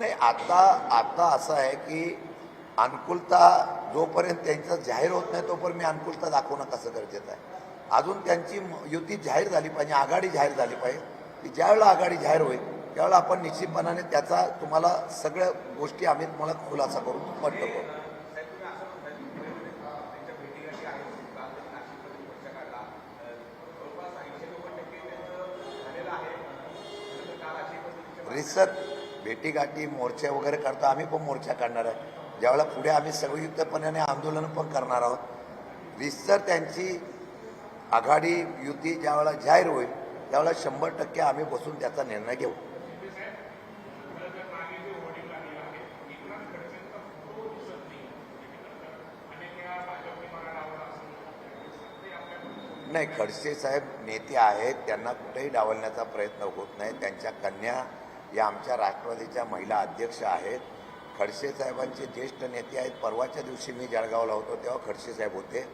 नाही आता आता असं आहे की अनुकूलता जोपर्यंत त्यांचा जाहीर होत नाही तोपर्यंत मी अनुकूलता दाखवणं कसं गरजेचं आहे? अजून त्यांची युती जाहीर झाली पाहिजे आघाडी जाहीर झाली पाहिजे. की ज्यावेळेला आघाडी जाहीर होईल त्यावेळेला आपण निश्चितपणाने त्याचा तुम्हाला सगळ्या गोष्टी आम्ही तुम्हाला खुलासा करून स्पष्ट करू. रिसर्च भेटीगाठी मोर्चे वगैरे करतो आम्ही पण मोर्चा काढणार आहे. ज्यावेळेला पुढे आम्ही संयुक्तपणाने आंदोलन पण करणार आहोत. रिसर त्यांची आघाडी युती ज्यावेळेला जाहीर होईल त्यावेळेला शंभर टक्के आम्ही बसून त्याचा निर्णय घेऊ. नाही खडसे साहेब नेते आहेत त्यांना कुठेही डावलण्याचा प्रयत्न होत नाही. त्यांच्या कन्या या आमच्या राष्ट्रवादीच्या महिला अध्यक्ष आहेत. खडसे साहेबांचे ज्येष्ठ नेते आहेत. परवाच्या दिवशी मी जळगावला होतो तेव्हा खडसे साहेब होते.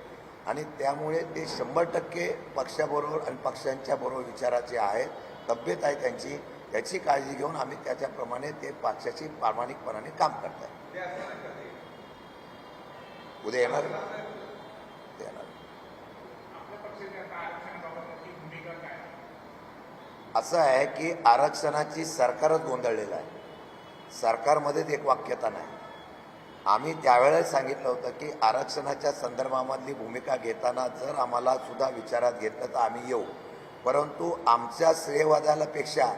आणि त्यामुळे ते शंभर टक्के पक्षाबरोबर आणि पक्षांच्या बरोबर विचाराचे आहेत. तब्येत आहे त्यांची. त्याची काळजी घेऊन आम्ही त्याच्याप्रमाणे ते पक्षाची प्रामाणिकपणाने काम करतात उद्या येणार उद्या येणार असं आहे की आरक्षणाची सरकारच गोंधळलेलं आहे. सरकारमध्येच एक वाक्यता नाही. आम्ही त्यावेळेस सांगितलं होतं की आरक्षणाच्या संदर्भामधली भूमिका घेताना जर आम्हाला सुद्धा विचारात घेतलं तर आम्ही येऊ. परंतु आमच्या श्रेयवादालापेक्षा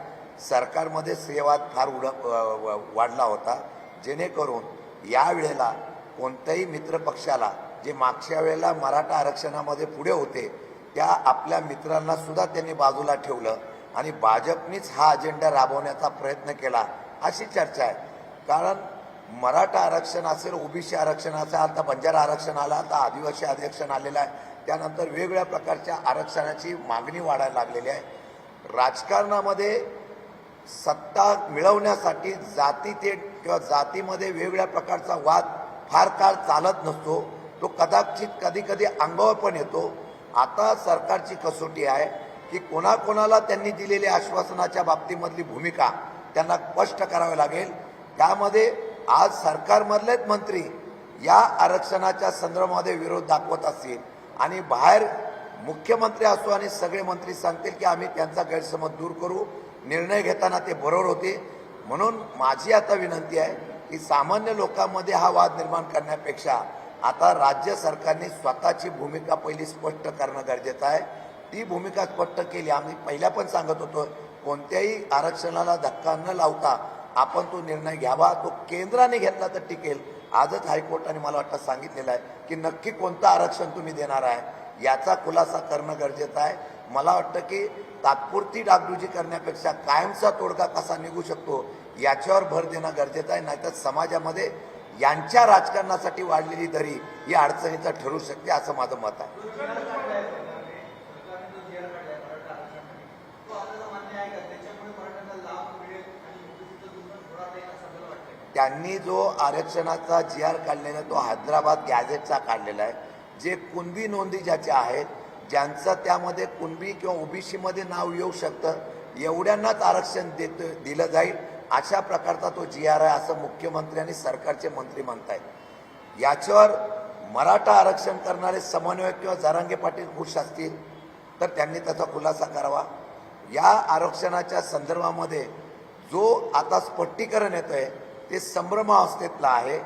सरकारमध्ये श्रेयवाद फार उड व- वाढला होता. जेणेकरून या वेळेला कोणत्याही मित्रपक्षाला जे मागच्या वेळेला मराठा आरक्षणामध्ये पुढे होते त्या आपल्या मित्रांनासुद्धा त्यांनी बाजूला ठेवलं. आणि भाजपनीच हा अजेंडा राबवण्याचा प्रयत्न केला अशी चर्चा आहे. कारण मराठा आरक्षण असेल ओबीसी आरक्षण असेल आता बंजारा आरक्षण आला आता आदिवासी आरक्षण आलेलं आहे. त्यानंतर वेगवेगळ्या प्रकारच्या आरक्षणाची मागणी वाढायला लागलेली आहे. राजकारणामध्ये सत्ता मिळवण्यासाठी जाती ते किंवा जातीमध्ये वेगवेगळ्या प्रकारचा वाद फार काळ चालत नसतो. तो कदाचित कधी कधी अंगावर पण येतो. आता सरकारची कसोटी आहे. की कोणाकोणाला त्यांनी दिलेल्या आश्वासनाच्या बाबतीमधली भूमिका त्यांना स्पष्ट करावी लागेल. त्यामध्ये आज सरकारमधलेच मंत्री या आरक्षणाच्या संदर्भामध्ये विरोध दाखवत असतील आणि बाहेर मुख्यमंत्री असो आणि सगळे मंत्री सांगतील की आम्ही त्यांचा गैरसमज दूर करू निर्णय घेताना ते बरोबर होते. म्हणून माझी आता विनंती आहे की सामान्य लोकांमध्ये हा वाद निर्माण करण्यापेक्षा आता राज्य सरकारने स्वतःची भूमिका पहिली स्पष्ट करणं गरजेचं आहे. ती भूमिका स्पष्ट केली. आम्ही पहिल्या पण सांगत होतो कोणत्याही आरक्षणाला धक्का न लावता आपण तो निर्णय घ्यावा. तो केंद्राने घेतला तर टिकेल. आजच हायकोर्टाने मला वाटतं सांगितलेलं आहे की नक्की कोणतं आरक्षण तुम्ही देणार आहे याचा खुलासा करणं गरजेचं आहे. मला वाटतं की तात्पुरती डागडुजी करण्यापेक्षा कायमचा तोडगा कसा निघू शकतो याच्यावर भर देणं गरजेचं आहे. नाहीतर समाजामध्ये यांच्या राजकारणासाठी वाढलेली दरी ही अडचणीचं ठरू शकते असं माझं मत आहे. त्यांनी जो आरक्षणाचा जी आर काढलेला तो हैदराबाद गॅझेटचा काढलेला आहे. जे कुणबी नोंदी ज्याच्या आहेत ज्यांचं त्यामध्ये कुणबी किंवा ओबीसीमध्ये नाव येऊ शकतं एवढ्यांनाच आरक्षण देत दिलं जाईल अशा प्रकारचा तो जी आर आहे असं मुख्यमंत्री आणि सरकारचे मंत्री म्हणतायत. याच्यावर मराठा आरक्षण करणारे समन्वयक किंवा जरांगे पाटील खुश असतील तर त्यांनी त्याचा खुलासा करावा. या आरक्षणाच्या संदर्भामध्ये जो आता स्पष्टीकरण येतो आहे ते संभ्रमावस्थेतलं आहे.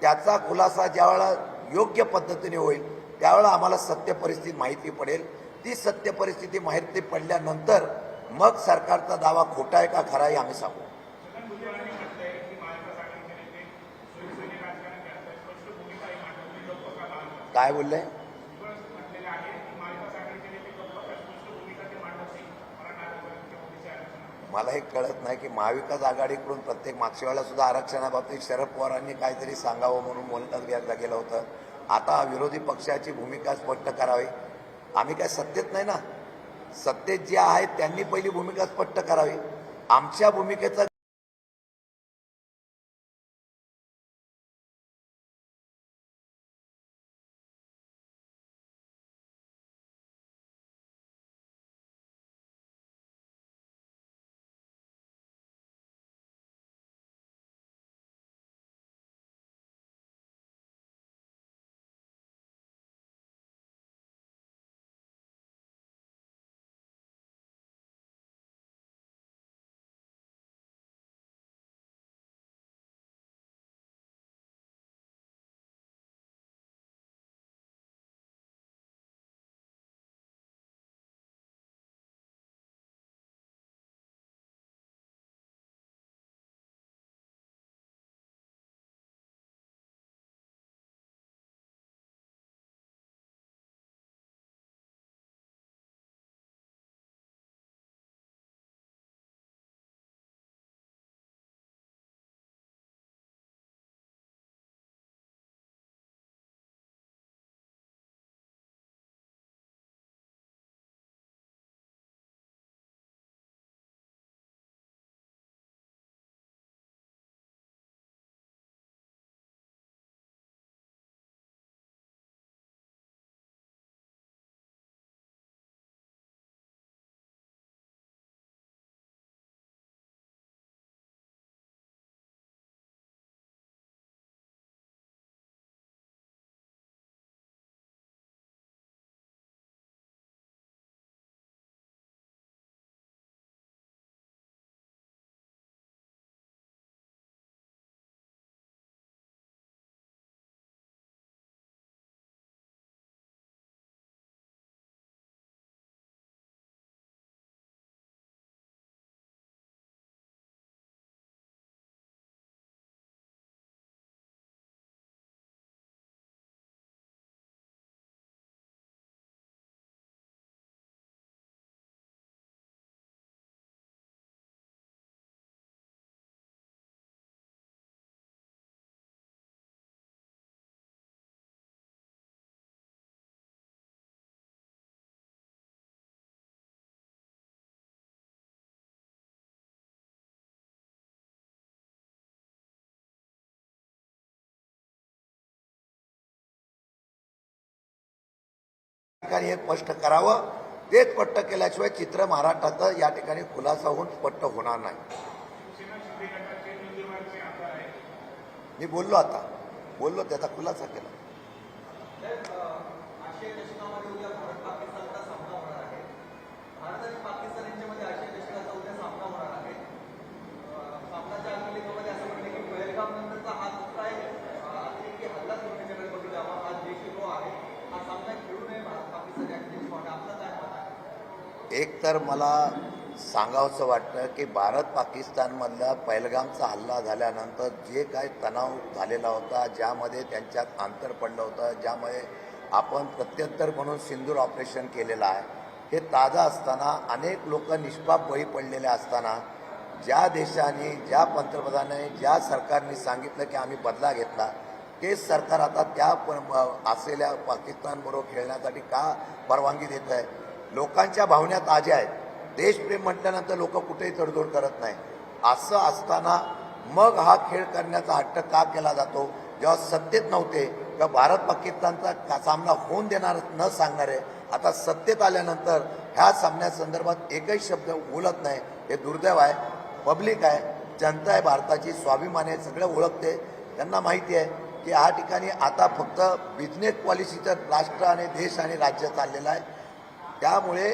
त्याचा खुलासा ज्यावेळा योग्य पद्धतीने होईल त्यावेळेला आम्हाला सत्य परिस्थिती माहिती पडेल. ती सत्य परिस्थिती माहिती पडल्यानंतर मग सरकारचा दावा खोटा आहे का खरा आहे आम्ही सांगू. काय बोललंय मला हे कळत नाही की महाविकास आघाडीकडून प्रत्येक मागच्या वेळेला सुद्धा आरक्षणाबाबतीत शरद पवारांनी काहीतरी सांगावं म्हणून बोलण्यात घ्यायला गेलं होतं. आता विरोधी पक्षाची भूमिका स्पष्ट करावी. आम्ही काय सत्तेत नाही ना? सत्तेत जे आहेत त्यांनी पहिली भूमिका स्पष्ट करावी. आमच्या भूमिकेचा ठिकाणी हे स्पष्ट करावं. ते स्पष्ट केल्याशिवाय चित्र महाराष्ट्राचं या ठिकाणी खुलासा होऊन स्पष्ट होणार नाही. मी बोललो आता. बोललो त्याचा खुलासा केला. आशिया उद्या भारत पाकिस्तानचा सामना होणार आहे भारत आणि पाकिस्तान यांच्यामध्ये आशिया चषकाचा उद्या सामना होणार आहे अं, सामनाच्या अंतिमेमध्ये असं म्हटलं की पहलगाम नंतरचा हा दुसरा एक अं, अतिरेकी हल्ला करण्याच्याकडे बघितला हा देशद्रोह आहे हा सामना खेळू नये भारत पाकिस्तान या ठिकाणी वाटतं आपलं काय मत आहे एक तर मला सांगावंसं वाटतं की भारत पाकिस्तानमधला पहिलगामचा हल्ला झाल्यानंतर जे काय तणाव झालेला होता ज्यामध्ये त्यांच्यात अंतर पडलं होतं ज्यामध्ये आपण प्रत्युत्तर म्हणून सिंदूर ऑपरेशन केलेलं आहे हे ताजं असताना अनेक लोक निष्पाप बळी पडलेले असताना ज्या देशाने ज्या पंतप्रधानाने ज्या सरकारने सांगितलं की आम्ही बदला घेतला तेच सरकार आता त्या प- असलेल्या पाकिस्तानबरोबर खेळण्यासाठी का परवानगी देत आहे लोकांच्या भावना ताज्या आहेत. देशप्रेम म्हटल्यानंतर लोक कुठेही तडजोड करत नाही. असं असताना मग हा खेळ करण्याचा हट्ट का केला जातो? जेव्हा सत्तेत नव्हते तेव्हा भारत पाकिस्तानचा सामना होऊन देणार न सांगणारे आता सत्तेत आल्यानंतर ह्या सामन्यासंदर्भात एकही शब्द बोलत नाही. हे दुर्दैव आहे. पब्लिक आहे. जनता आहे. भारताची स्वाभिमान आहे. सगळं ओळखते. त्यांना माहिती आहे की ह्या ठिकाणी आता फक्त बिझनेस पॉलिसीचं राष्ट्र आणि देश आणि राज्य चाललेलं आहे. त्यामुळे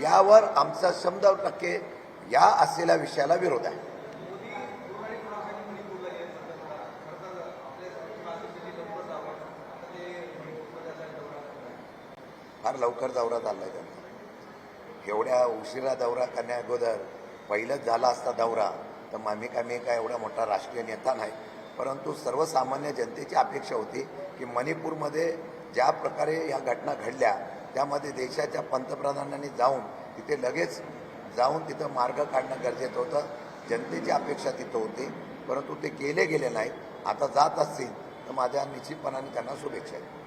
यावर आमचा शंभर टक्के या असलेल्या विषयाला विरोध आहे. फार आहे तर लवकर दौरा फार लवकर दौरा चाललाय त्यांचा. एवढ्या उशिरा दौरा करण्या अगोदर पहिलंच झाला असता दौरा तर मामी कामी काय एवढा मोठा राष्ट्रीय नेता नाही. परंतु सर्वसामान्य जनतेची अपेक्षा होती की मणिपूरमध्ये ज्या प्रकारे या घटना घडल्या त्यामध्ये देशाच्या पंतप्रधानांनी जाऊन तिथे लगेच जाऊन तिथं मार्ग काढणं गरजेचं होतं. जनतेची अपेक्षा तिथं होती. परंतु ते केले गेले नाही आता जात असतील तर माझ्या निश्चितपणाने त्यांना शुभेच्छा आहेत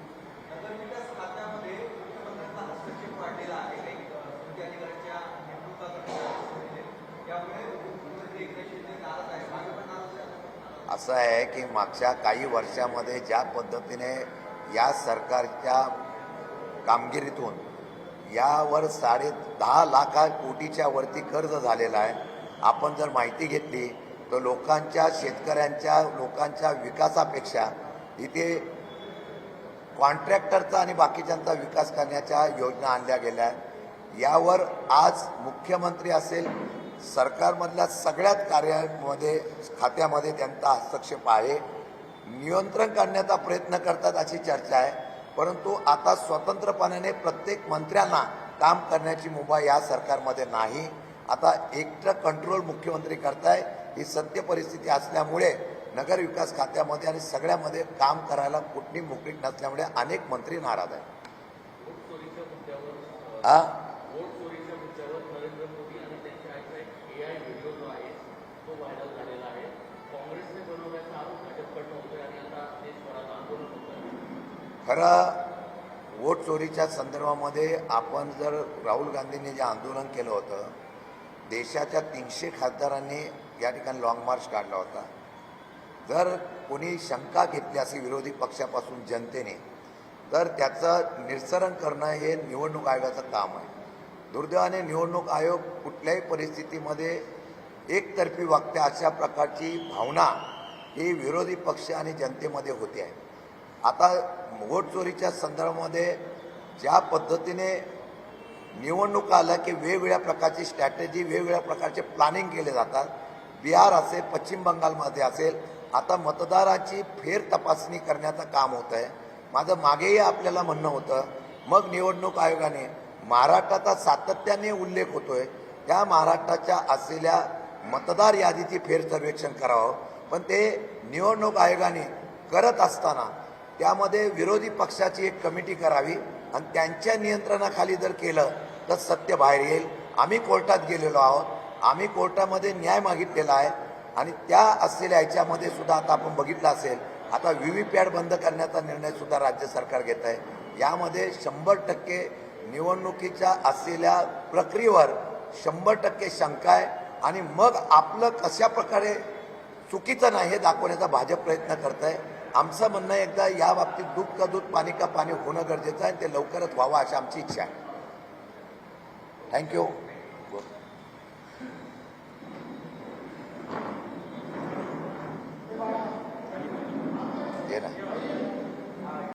आहे असं आहे की मागच्या काही वर्षामध्ये ज्या पद्धतीने या सरकारच्या कामगिरीतून. यावर साडे दहा लाखा कोटीच्या वरती कर्ज झालेला आहे. आपण जर माहिती घेतली तर लोकांच्या शेतकऱ्यांच्या लोकांच्या विकासापेक्षा इथे कॉन्ट्रॅक्टरचा आणि बाकीच्यांचा विकास करण्याच्या योजना आणल्या गेल्या आहेत. यावर आज मुख्यमंत्री असेल सरकारमधल्या सगळ्याच कार्यामध्ये खात्यामध्ये त्यांचा हस्तक्षेप आहे. नियंत्रण करण्याचा प्रयत्न करतात अशी चर्चा आहे. परंतु आता स्वतंत्रपणाने प्रत्येक मंत्र्यांना काम करण्याची मुभा या सरकारमध्ये नाही. आता एकटं कंट्रोल मुख्यमंत्री करताय ही सत्य परिस्थिती असल्यामुळे नगर विकास खात्यामध्ये आणि सगळ्यामध्ये काम करायला कुठली मोकळीक नसल्यामुळे अनेक मंत्री नाराज आहेत वोट चोरीच्या मुद्द्यावर हा वोट चोरीच्या मुद्द्यावर नरेंद्र मोदी आणि त्यांच्या आईचा एक ए आय व्हिडिओ जो आहे तो व्हायरल झालेला आहे काँग्रेसने बनवल्याचा आरोप भाजपकडनं होतोय आणि आता देशभरात आंदोलन होत आहे खरं वोट चोरीच्या संदर्भामध्ये आपण जर राहुल गांधींनी जे आंदोलन केलं होतं देशाच्या तीनशे खासदारांनी या ठिकाणी लाँग मार्च काढला होता. जर कोणी शंका घेतली असेल विरोधी पक्षापासून जनतेने तर त्याचं निरसरण करणं हे निवडणूक आयोगाचं काम आहे. दुर्दैवाने निवडणूक आयोग कुठल्याही परिस्थितीमध्ये एकतर्फी वागते अशा प्रकारची भावना ही विरोधी पक्ष आणि जनतेमध्ये होते आहे. आता वोट चोरीच्या संदर्भामध्ये ज्या पद्धतीने निवडणूक आल्या की वेगवेगळ्या प्रकारची स्ट्रॅटेजी वेगवेगळ्या प्रकारचे प्लॅनिंग केले जातात. बिहार असेल पश्चिम बंगालमध्ये असेल आता मतदाराची फेर तपासणी करण्याचं काम होतं आहे. माझं मागेही आपल्याला म्हणणं होतं मग निवडणूक आयोगाने महाराष्ट्राचा सातत्याने उल्लेख होतोय. त्या महाराष्ट्राच्या असलेल्या मतदार यादीची फेर सर्वेक्षण करावं. पण ते निवडणूक आयोगाने करत असताना त्यामध्ये विरोधी पक्षाची एक कमिटी करावी आणि त्यांच्या नियंत्रणाखाली जर केलं तर सत्य बाहेर येईल. आम्ही कोर्टात गेलेलो आहोत. आम्ही कोर्टामध्ये न्याय मागितलेला आहे. आणि त्या असलेल्या ह्याच्यामध्ये सुद्धा आता आपण बघितलं असेल आता व्ही व्ही पॅड बंद करण्याचा निर्णयसुद्धा राज्य सरकार घेत आहे. यामध्ये शंभर टक्के निवडणुकीच्या असलेल्या प्रक्रियेवर शंभर टक्के शंका आहे. आणि मग आपलं कशा प्रकारे चुकीचं नाही हे दाखवण्याचा भाजप प्रयत्न करत आहे आमचं म्हणणं एकदा या बाबतीत दूध का दूध पाणी का पाणी होणं गरजेचं आहे आणि ते लवकरच व्हावं अशी आमची इच्छा आहे. थँक्यू